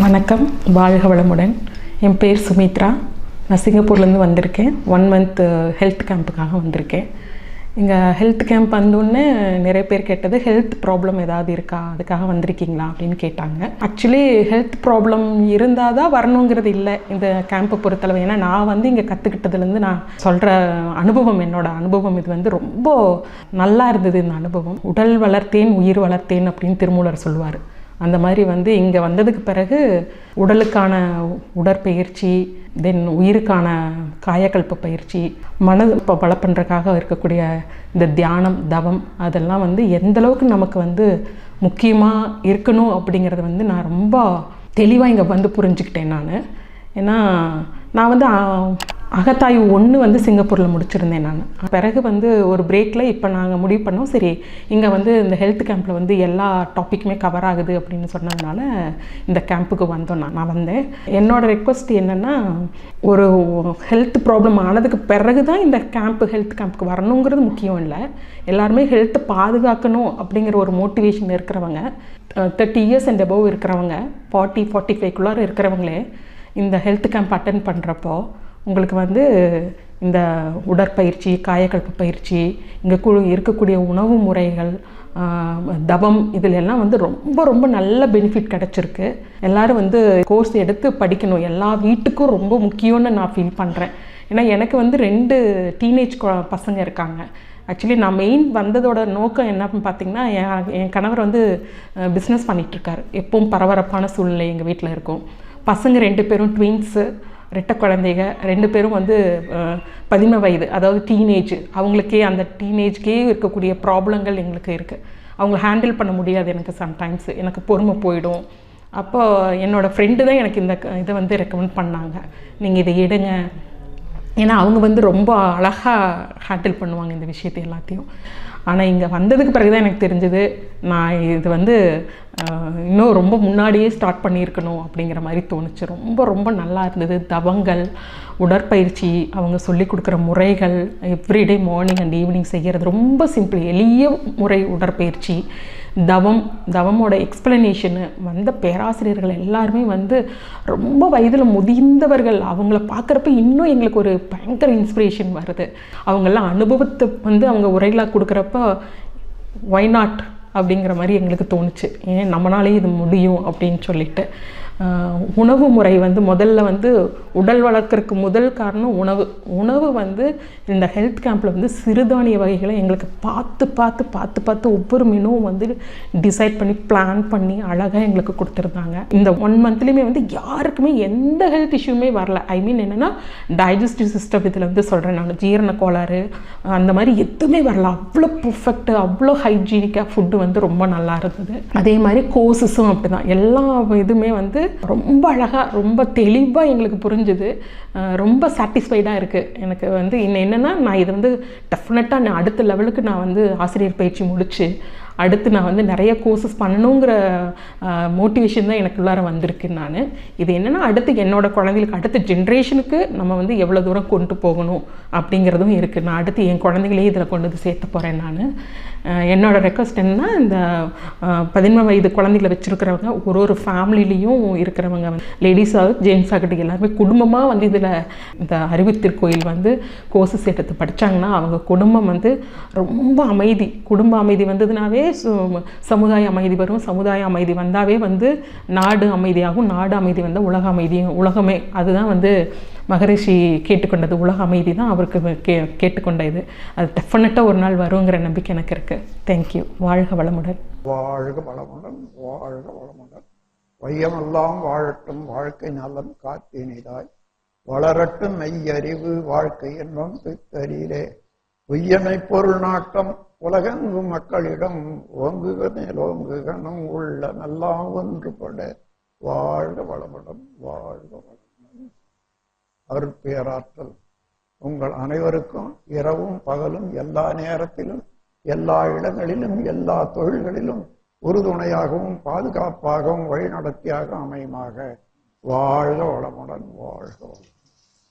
வணக்கம். வாழ்க வளமுடன். என் பேர் சுமித்ரா. நான் சிங்கப்பூர்லேருந்து வந்திருக்கேன். ஒன் மந்த் ஹெல்த் கேம்புக்காக வந்திருக்கேன். இங்கே ஹெல்த் கேம்ப் வந்தோடனே நிறைய பேர் கேட்டது ஹெல்த் ப்ராப்ளம் ஏதாவது இருக்கா? அதுக்காக வந்திருக்கீங்களா? அப்படின்னு கேட்டாங்க. ஆக்சுவலி ஹெல்த் ப்ராப்ளம் இருந்தால் தான் வரணுங்கிறது இல்லை இந்த கேம்பை பொறுத்தளவு. ஏன்னா நான் வந்து இங்கே கற்றுக்கிட்டதுலேருந்து நான் சொல்கிற அனுபவம் என்னோட அனுபவம் இது வந்து ரொம்ப நல்லா இருந்தது இந்த அனுபவம். உடல் வளர்த்தேன் உயிர் வளர்த்தேன் அப்படின்னு திருமூலர் சொல்லுவார். அந்த மாதிரி வந்து இங்கே வந்ததுக்கு பிறகு உடலுக்கான உடற்பயிற்சி தென் உயிருக்கான காயக்கல்ப பயிற்சி மனது இப்போ பல இருக்கக்கூடிய இந்த தியானம் தவம் அதெல்லாம் வந்து எந்தளவுக்கு நமக்கு வந்து முக்கியமாக இருக்கணும் அப்படிங்கிறத வந்து நான் ரொம்ப தெளிவாக இங்கே வந்து புரிஞ்சுக்கிட்டேன் நான். ஏன்னா நான் வந்து அகத்தாய்வு ஒன்று வந்து சிங்கப்பூரில் முடிச்சிருந்தேன் நான். பிறகு வந்து ஒரு பிரேக்கில் இப்போ நாங்கள் முடிவு பண்ணோம் சரி இங்கே வந்து இந்த ஹெல்த் கேம்பில் வந்து எல்லா டாப்பிக்குமே கவர் ஆகுது அப்படின்னு சொன்னதுனால இந்த கேம்புக்கு வந்தோம் நான். நான் வந்தேன். என்னோடய ரெக்வஸ்ட் என்னென்னா ஒரு ஹெல்த் ப்ராப்ளம் ஆனதுக்கு பிறகு தான் இந்த கேம்ப்பு ஹெல்த் கேம்ப்புக்கு வரணுங்கிறது முக்கியம் இல்லை. எல்லாருமே ஹெல்த்தை பாதுகாக்கணும் அப்படிங்கிற ஒரு மோட்டிவேஷன் இருக்கிறவங்க தேர்ட்டி இயர்ஸ் அண்ட் அபவ் இருக்கிறவங்க ஃபார்ட்டி ஃபார்ட்டி ஃபைவ்க்குள்ளார இருக்கிறவங்களே இந்த ஹெல்த் கேம்ப் அட்டன் பண்ணுறப்போ உங்களுக்கு வந்து இந்த உடற்பயிற்சி காயக்கல்ப்பு பயிற்சி இங்கே கு இருக்கக்கூடிய உணவு முறைகள் தபம் தவம் இதில் எல்லாம் வந்து ரொம்ப ரொம்ப நல்ல பெனிஃபிட் கிடச்சிருக்கு. எல்லோரும் வந்து கோர்ஸ் எடுத்து படிக்கணும். எல்லா வீட்டுக்கும் ரொம்ப முக்கியம்னு நான் ஃபீல் பண்ணுறேன் ஏன்னா எனக்கு வந்து ரெண்டு டீனேஜ் பசங்க இருக்காங்க. ஆக்சுவலி நான் மெயின் வந்ததோட நோக்கம் என்னன்னு பார்த்தீங்கன்னா என் என் கணவர் வந்து பிஸ்னஸ் பண்ணிகிட்ருக்காரு எப்பவும் பரபரப்பான சூழ்நிலை எங்கள் வீட்டில் இருக்கும். பசங்க ரெண்டு பேரும் ட்வின்ஸு ரெட்டை குழந்தைங்க ரெண்டு பேரும் வந்து பதிம வயது அதாவது டீனேஜ் அவங்களுக்கே அந்த டீனேஜ்க்கே இருக்கக்கூடிய ப்ராப்ளங்கள் எங்களுக்கு இருக்குது அவங்க ஹேண்டில் பண்ண முடியாது எனக்கு சம்டைம்ஸ் எனக்கு பொறுமை போயிடும். அப்போ என்னோடய ஃப்ரெண்டு தான் எனக்கு இந்த க- இதை வந்து ரெக்கமெண்ட் பண்ணாங்க. நீங்கள் இதை எடுங்க. ஏன்னா அவங்க வந்து ரொம்ப அழகாக ஹேண்டில் பண்ணுவாங்க இந்த விஷயத்தை எல்லாத்தையும். ஆனால் இங்கே வந்ததுக்கு பிறகு தான் எனக்கு தெரிஞ்சது நான் இது வந்து இன்னும் ரொம்ப முன்னாடியே ஸ்டார்ட் பண்ணியிருக்கணும் அப்படிங்கிற மாதிரி தோணுச்சு. ரொம்ப ரொம்ப நல்லா இருந்தது. தவங்கள் உடற்பயிற்சி அவங்க சொல்லி கொடுக்குற முறைகள் எவ்ரிடே மார்னிங் அண்ட் ஈவினிங் செய்கிறது ரொம்ப சிம்பிள் எளிய முறை உடற்பயிற்சி. தவம் தவமோட எக்ஸ்பிளனேஷனு வந்த பேராசிரியர்கள் எல்லாருமே வந்து ரொம்ப வயதில் முதிர்ந்தவர்கள். அவங்கள பார்க்குறப்ப இன்னும் எங்களுக்கு ஒரு பயங்கர இன்ஸ்பிரேஷன் வருது. அவங்கெல்லாம் அனுபவத்தை வந்து அவங்க உரைகளாக கொடுக்குறப்ப ஒய் நாட் அப்படிங்கிற மாதிரி எங்களுக்கு தோணுச்சு. ஏன் நம்மளாலே இது முடியும் அப்படின்னு சொல்லிட்டு. உணவு முறை வந்து முதல்ல வந்து உடல் வளர்க்குறதுக்கு முதல் காரணம் உணவு. உணவு வந்து இந்த ஹெல்த் கேம்பில் வந்து சிறுதானிய வகைகளை எங்களுக்கு பார்த்து பார்த்து பார்த்து பார்த்து ஒவ்வொரு மெனுவும் வந்து டிசைட் பண்ணி பிளான் பண்ணி அழகாக எங்களுக்கு கொடுத்துருந்தாங்க. இந்த ஒன் மந்த்லேயுமே வந்து யாருக்குமே எந்த ஹெல்த் இஷ்யூமே வரல. ஐ மீன் என்னென்னா டைஜஸ்டிவ் சிஸ்டம் இதில் வந்து சொல்கிறேன் நான். ஜீரண கோளாறு அந்த மாதிரி எதுவுமே வரல. அவ்வளோ பர்ஃபெக்ட் அவ்வளோ ஹைஜீனிக்காக ஃபுட்டு வந்து ரொம்ப நல்லா இருந்தது. அதே மாதிரி கோர்சஸும் அப்படி தான் எல்லா இதுவுமே வந்து ரொம்ப அழகாக ரொம்ப தெளிவாக எங்களுக்கு புரிஞ்சுது. ரொம்ப சாட்டிஸ்ஃபைடாக இருக்குது எனக்கு வந்து இன்னும் என்னென்னா நான் இது வந்து டெஃபினட்டாக நான் அடுத்த லெவலுக்கு நான் வந்து ஆசிரியர் பயிற்சி முடித்து அடுத்து நான் வந்து நிறைய கோர்சஸ் பண்ணணுங்கிற மோட்டிவேஷன் தான் எனக்குள்ளார வந்திருக்கு நான். இது என்னென்னா அடுத்து என்னோடய குழந்தைகளுக்கு அடுத்த ஜென்ரேஷனுக்கு நம்ம வந்து எவ்வளோ தூரம் கொண்டு போகணும் அப்படிங்கிறதும் இருக்குது நான் அடுத்து என் குழந்தைங்களையும் இதில் கொண்டு வந்து சேர்த்து போகிறேன் நான். என்னோடய ரெக்வஸ்ட் என்னன்னா இந்த பதினொன்று வயது குழந்தைகளை வச்சுருக்கிறவங்க ஒரு ஒரு ஃபேமிலிலையும் இருக்கிறவங்க லேடிஸாக ஜென்ஸ் ஆகட்டும் எல்லாருமே குடும்பமாக வந்து இதில் இந்த அறிவுத்திருக்கோயில் வந்து கோர்சஸ் எடுத்து படித்தாங்கன்னா அவங்க குடும்பம் வந்து ரொம்ப அமைதி. குடும்ப அமைதி வந்ததுனாவே சு- சமுதாய அமைதி வரும். சமுதாய அமைதி வந்தாவே வந்து நாடு அமைதியாகும். நாடு அமைதி வந்தால் உலக அமைதியும் உலகமே. அதுதான் வந்து மகரிஷி கேட்டுக்கொண்டது. உலக அமைதி தான் அவருக்கு கே கேட்டுக்கொண்ட இது அது டெஃபினட்டாக ஒரு நாள் வருங்கிற நம்பிக்கை எனக்கு இருக்குது தேங்க்யூ வாழ்க வளமுடன். வாழ்க வளமுடன். வாழ்க வளமுடன். வையமெல்லாம் வாழட்டும். வாழ்க்கை நலம் காத்தினிதாய். வளரட்டும் மெய்யறிவு. வாழ்க்கை என்பம் சித்தரிலே உய்யமை பொருள் நாட்டம். உலகெங்கும் மக்களிடம் ஓங்குக மேலோங்குகனும் உள்ள நல்லாம் ஒன்றுபட வாழ்க வளமுடன் வாழ்க வளமுடன். அருட்பேராற்றல் உங்கள் அனைவருக்கும் இரவும் பகலும் எல்லா நேரத்திலும் எல்லா இடங்களிலும் எல்லா தொழில்களிலும் உறுதுணையாகவும் பாதுகாப்பாகவும் வழிநடத்தியாக அமையுமாக. வாழ்க வளமுடன் வாழ்க வளம்